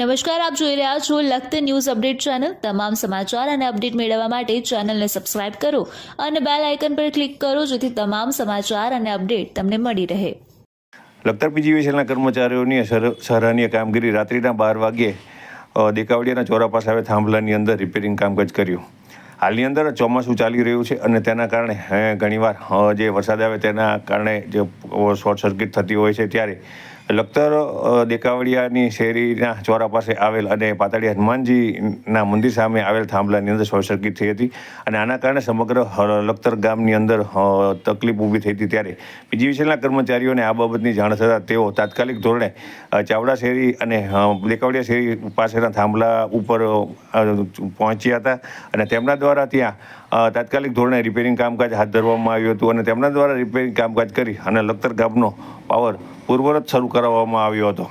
નમસ્કાર, આપ જોઈ રહ્યા છો લખત ન્યૂઝ અપડેટ ચેનલ. તમામ સમાચાર અને અપડેટ મેળવવા માટે ચેનલને સબસ્ક્રાઇબ કરો અને બેલ આઇકન પર ક્લિક કરો, જેથી તમામ સમાચાર અને અપડેટ તમને મળી રહે. લખતર પીજીવીસીએલના કર્મચારીઓની સર- સરાહનીય કામગીરી રાત્રિના બાર વાગ્યે દેકાવડિયાના ચોરા પાસે આવે થાંભલાની અંદર રિપેરિંગ કામકાજ કર્યું. હાલની અંદર ચોમાસું ચાલી રહ્યું છે અને તેના કારણે ઘણીવાર જે વરસાદ આવે તેના કારણે જે શોર્ટ સર્કિટ થતી હોય છે ત્યારે લખતર દેકાવડિયાની શેરીના ચોરા પાસે આવેલ અને પાતાળી હનુમાનજીના મંદિર સામે આવેલ થાંભલાની અંદર શોર્ટ સર્કિટ થઈ હતી અને આના કારણે સમગ્ર લખતર ગામની અંદર તકલીફ ઊભી થઈ હતી ત્યારે પીજીવીસીએલના કર્મચારીઓને આ બાબતની જાણ થતાં તેઓ તાત્કાલિક ધોરણે ચાવડા શેરી અને દેકાવડિયા શેરી પાસેના થાંભલા ઉપર પહોંચ્યા હતા અને તેમના દ્વારા ત્યાં તાત્કાલિક ધોરણે રિપેરિંગ કામકાજ હાથ ધરવામાં આવ્યું હતું અને તેમના દ્વારા રિપેરિંગ કામકાજ કરી અને લખતર ગામનો પાવર પૂર્વરત શરૂ કરાવવામાં આવ્યો હતો.